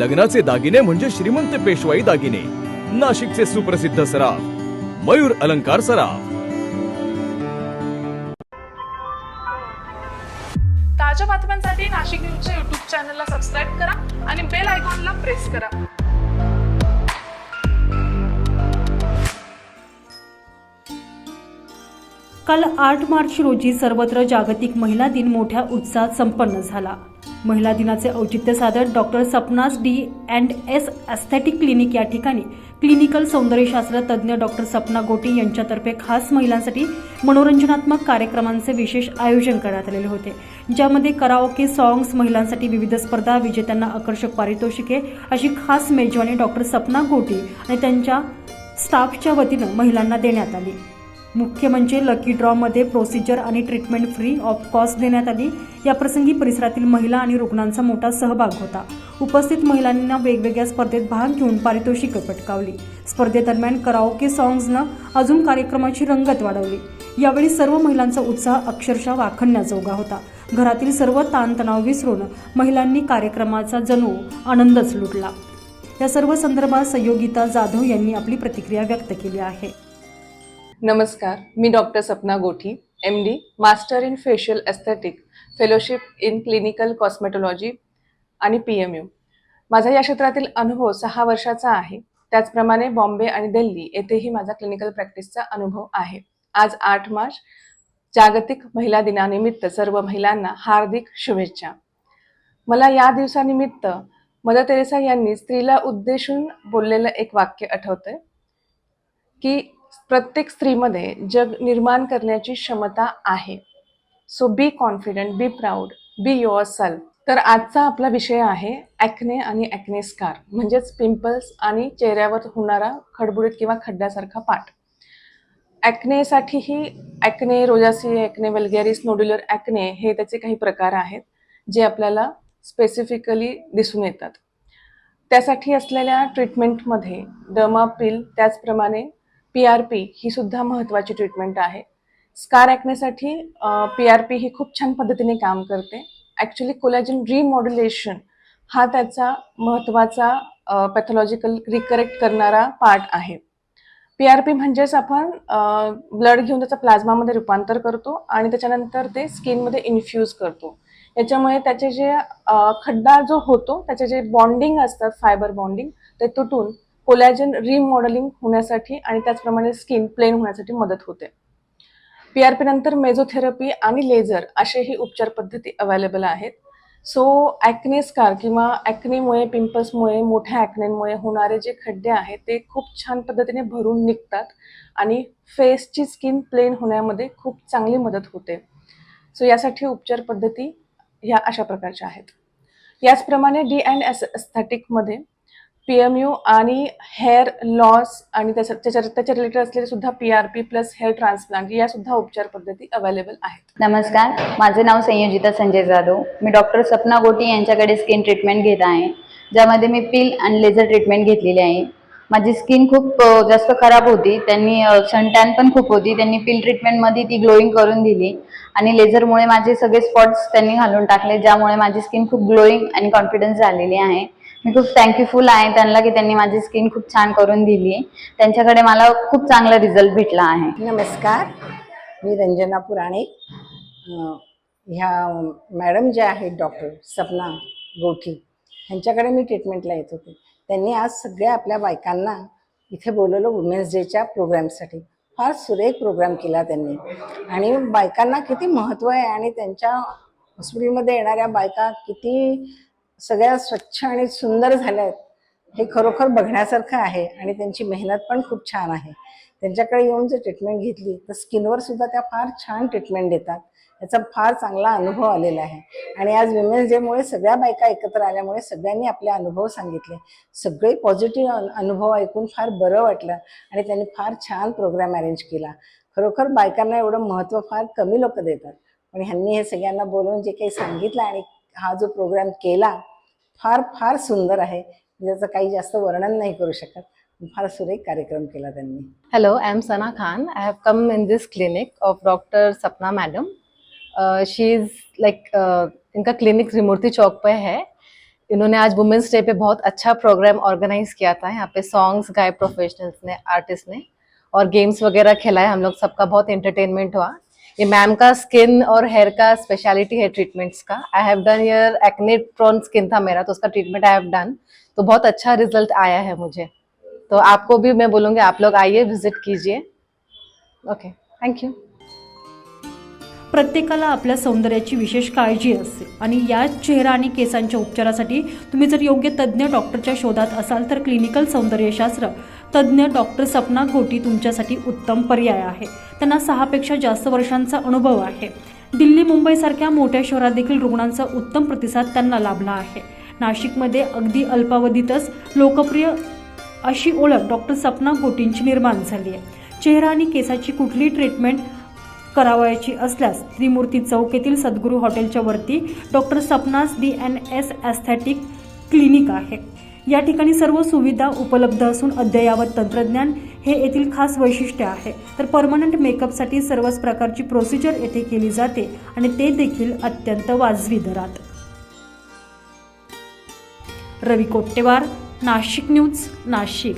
लग्नाचे दागिने म्हणजे श्रीमंत पेशवाई दागिने. नाशिकचे सुप्रसिद्ध सराफ मयूर अलंकार सराफ. ताज्या बातम्यांसाठी नाशिक न्यूजच्या युट्यूब चॅनलला सबस्क्राईब करा आणि बेल आयकॉनला प्रेस करा. काल आठ मार्च रोजी सर्वत्र जागतिक महिला दिन मोठ्या उत्साहात संपन्न झाला. महिला दिनाचे औचित्य साधत doctor Sapna's D and S aesthetic clinic या ठिकाणी क्लिनिकल सौंदर्यशास्त्र तज्ज्ञ डॉक्टर सपना गोटी यांच्यातर्फे खास महिलांसाठी मनोरंजनात्मक कार्यक्रमांचे विशेष आयोजन करण्यात आलेले होते. ज्यामध्ये कराओके सॉंग्स महिलांसाठी विविध स्पर्धा विजेत्यांना आकर्षक पारितोषिके अशी खास मेजवानी डॉक्टर सपना गोटी आणि त्यांच्या स्टाफच्या वतीनं महिलांना देण्यात आली. मुख्य म्हणजे लकी ड्रॉमध्ये प्रोसिजर आणि ट्रीटमेंट फ्री ऑफ कॉस्ट देण्यात आली. या प्रसंगी परिसरातील महिला आणि रुग्णांचा मोठा सहभाग होता. उपस्थित महिलांना वेगवेगळ्या स्पर्धेत भाग घेऊन पारितोषिक पटकावली. स्पर्धेदरम्यान कराओके सॉंग्सनं अजून कार्यक्रमाची रंगत वाढवली. यावेळी सर्व महिलांचा उत्साह अक्षरशः वाखण्याजोगा होता. घरातील सर्व ताणतणाव विसरून महिलांनी कार्यक्रमाचा जणू आनंदच लुटला. या सर्व संदर्भात संयोगिता जाधव यांनी आपली प्रतिक्रिया व्यक्त केली आहे. नमस्कार मी doctor Sapna Gothi M D master in facial aesthetic fellowship in clinical cosmetology आणि पी एम यू माझा या क्षेत्रातील अनुभव सहा वर्षाचा आहे. त्याचप्रमाणे बॉम्बे आणि दिल्ली येथेही माझा क्लिनिकल प्रॅक्टिसचा अनुभव आहे. आज आठ मार्च जागतिक महिला दिनानिमित्त सर्व महिलांना हार्दिक शुभेच्छा. मला या दिवसानिमित्त मदर तेरेसा यांनी स्त्रीला उद्देशून बोललेलं एक वाक्य आठवतंय की प्रत्येक स्त्रीमध्ये जग निर्माण करण्याची क्षमता आहे. So be confident be proud be yourself तर आजचा आपला विषय आहे ॲक्ने आणि ॲक्ने स्कार म्हणजेच पिंपल्स आणि चेहऱ्यावर होणारा खडबुडीत किंवा खड्ड्यासारखा पाठ. ॲक्नेसाठीही acne rosacea acne vulgaris nodular acne हे त्याचे काही प्रकार आहेत जे आपल्याला स्पेसिफिकली दिसून येतात. त्यासाठी असलेल्या ट्रीटमेंटमध्ये डर्मापिल त्याचप्रमाणे पी आर पी ही सुद्धा महत्त्वाची ट्रीटमेंट आहे. स्कार ॲक्नेसाठी पी आर पी ही खूप छान पद्धतीने काम करते. ॲक्च्युली कोलॅजन रिमॉड्युलेशन हा त्याचा महत्त्वाचा पॅथॉलॉजिकल रिकरेक्ट करणारा पार्ट आहे. पी आर पी म्हणजेच आपण ब्लड घेऊन त्याचा प्लाझ्मामध्ये रूपांतर करतो आणि त्याच्यानंतर ते स्किनमध्ये इन्फ्यूज करतो. याच्यामुळे त्याचे जे खड्डा जो होतो त्याचे जे बॉन्डिंग असतात फायबर बॉन्डिंग ते तुटून कोलॅजन रिमॉडेलिंग होण्यासाठी आणि त्याचप्रमाणे स्किन प्लेन होण्यासाठी मदत होते. पी आर पी नंतर मेझोथेरपी आणि लेझर असेही उपचार पद्धती अवेलेबल आहेत. सो ॲक्ने स्कार किंवा ॲक्नेमुळे पिंपल्समुळे मोठ्या ॲक्नेमुळे होणारे जे खड्डे आहेत ते खूप छान पद्धतीने भरून निघतात आणि फेसची स्किन प्लेन होण्यामध्ये खूप चांगली मदत होते. सो यासाठी उपचार पद्धती ह्या अशा प्रकारच्या आहेत. याचप्रमाणे डी अँड एस एस्थेटिकमध्ये पी एम यू आणि हेअर लॉस आणि त्याच्या त्याच्या त्याच्या रिलेटेड असलेले सुद्धा P R P plus hair transplant या सुद्धा उपचार पद्धती अवेलेबल आहेत. नमस्कार. माझे नाव संयोजिता संजय जाधव. मी डॉक्टर सपना गोटी यांच्याकडे स्किन ट्रीटमेंट घेत आहे. ज्यामध्ये मी पिल आणि लेझर ट्रीटमेंट घेतलेली आहे. माझी स्किन खूप जास्त खराब होती. त्यांनी सनटॅन पण खूप होती. त्यांनी पिल ट्रीटमेंटमध्ये ती ग्लोईंग करून दिली. आणि लेझरमुळे माझे सगळे स्पॉट्स त्यांनी घालून टाकले ज्यामुळे माझी स्किन खूप ग्लोईंग आणि कॉन्फिडन्स झालेली आहे. मी खूप थँक्यूफुल आहे त्यांना की त्यांनी माझी स्किन खूप छान करून दिली. त्यांच्याकडे मला खूप चांगला रिझल्ट भेटला आहे. नमस्कार. मी रंजना पुराणे. ह्या मॅडम ज्या आहेत डॉक्टर सपना गोठी ह्यांच्याकडे मी ट्रीटमेंटला येत होते. त्यांनी आज सगळ्या आपल्या बायकांना इथे बोलवलं वुमेन्स डेच्या प्रोग्रामसाठी फार सुरेख प्रोग्राम केला त्यांनी. आणि बायकांना किती महत्त्व आहे आणि त्यांच्या हॉस्पिटलमध्ये येणाऱ्या बायका किती सगळ्या स्वच्छ आणि सुंदर झाल्या आहेत हे खरोखर बघण्यासारखं आहे आणि त्यांची मेहनत पण खूप छान आहे. त्यांच्याकडे येऊन जर ट्रीटमेंट घेतली तर स्किनवर सुद्धा त्या फार छान ट्रीटमेंट देतात. याचा फार चांगला अनुभव आलेला आहे. आणि आज विमेन्स डेमुळे सगळ्या बायका एकत्र आल्यामुळे सगळ्यांनी आपले अनुभव सांगितले. सगळे पॉझिटिव्ह अनुभव ऐकून फार बरं वाटलं आणि त्यांनी फार छान प्रोग्राम अरेंज केला. खरोखर बायकांना एवढं महत्त्व फार कमी लोक देतात. पण ह्यांनी हे सगळ्यांना बोलवून जे काही सांगितलं आणि हा जो प्रोग्राम केला फार फार सुंदर आहे. ज्याचं काही जास्त वर्णन नाही करू शकत. फार सुरेख कार्यक्रम केला त्यांनी. Hello I am Sana Khan I have come in this clinic of doctor Sapna madam she is is uh, इनका क्लिनिक त्रिमूर्ति चौक पे है. इन्होंने आज वुमेंस डे पे बहुत अच्छा प्रोग्राम ऑर्गेनाइज किया था. यहाँ पे सॉन्ग्स गाए प्रोफेशनल्स ने आर्टिस्ट ने और गेम्स वगैरह खिलाए. हम लोग सबका बहुत एंटरटेनमेंट हुआ. ये मैम का स्किन और हेयर का स्पेशलिटी है ट्रीटमेंट्स का. आई हैव डन यर एक्नेट्रॉन स्किन था मेरा तो उसका ट्रीटमेंट आई हैव डन तो बहुत अच्छा रिजल्ट आया है मुझे. तो आपको भी मैं बोलूँगी आप लोग आइए विजिट कीजिए. ओके थैंक यू प्रत्येकाला आपल्या सौंदर्याची विशेष काळजी असते. आणि या चेहरा आणि केसांच्या उपचारासाठी तुम्ही जर योग्य तज्ज्ञ डॉक्टरच्या शोधात असाल तर क्लिनिकल सौंदर्यशास्त्र तज्ज्ञ डॉक्टर सपना गोटी तुमच्यासाठी उत्तम पर्याय आहे. त्यांना सहापेक्षा जास्त वर्षांचा अनुभव आहे. दिल्ली मुंबईसारख्या मोठ्या शहरात देखील रुग्णांचा उत्तम प्रतिसाद त्यांना लाभला आहे. नाशिकमध्ये अगदी अल्पावधीतच लोकप्रिय अशी ओळख डॉक्टर सपना गोटींची निर्माण झाली आहे. चेहरा आणि केसाची कुठली ट्रीटमेंट करावयाची असल्यास त्रिमूर्ती चौक येथील सद्गुरू हॉटेलच्या वरती doctor Sapna's D N S aesthetic clinic आहे. या ठिकाणी सर्व सुविधा उपलब्ध असून अद्ययावत तंत्रज्ञान हे येथील खास वैशिष्ट्य आहे. तर परमनंट मेकअपसाठी सर्वच प्रकारची प्रोसिजर येथे केली जाते आणि ते देखील अत्यंत वाजवी दरात. रवी कोट्टेवार नाशिक न्यूज नाशिक.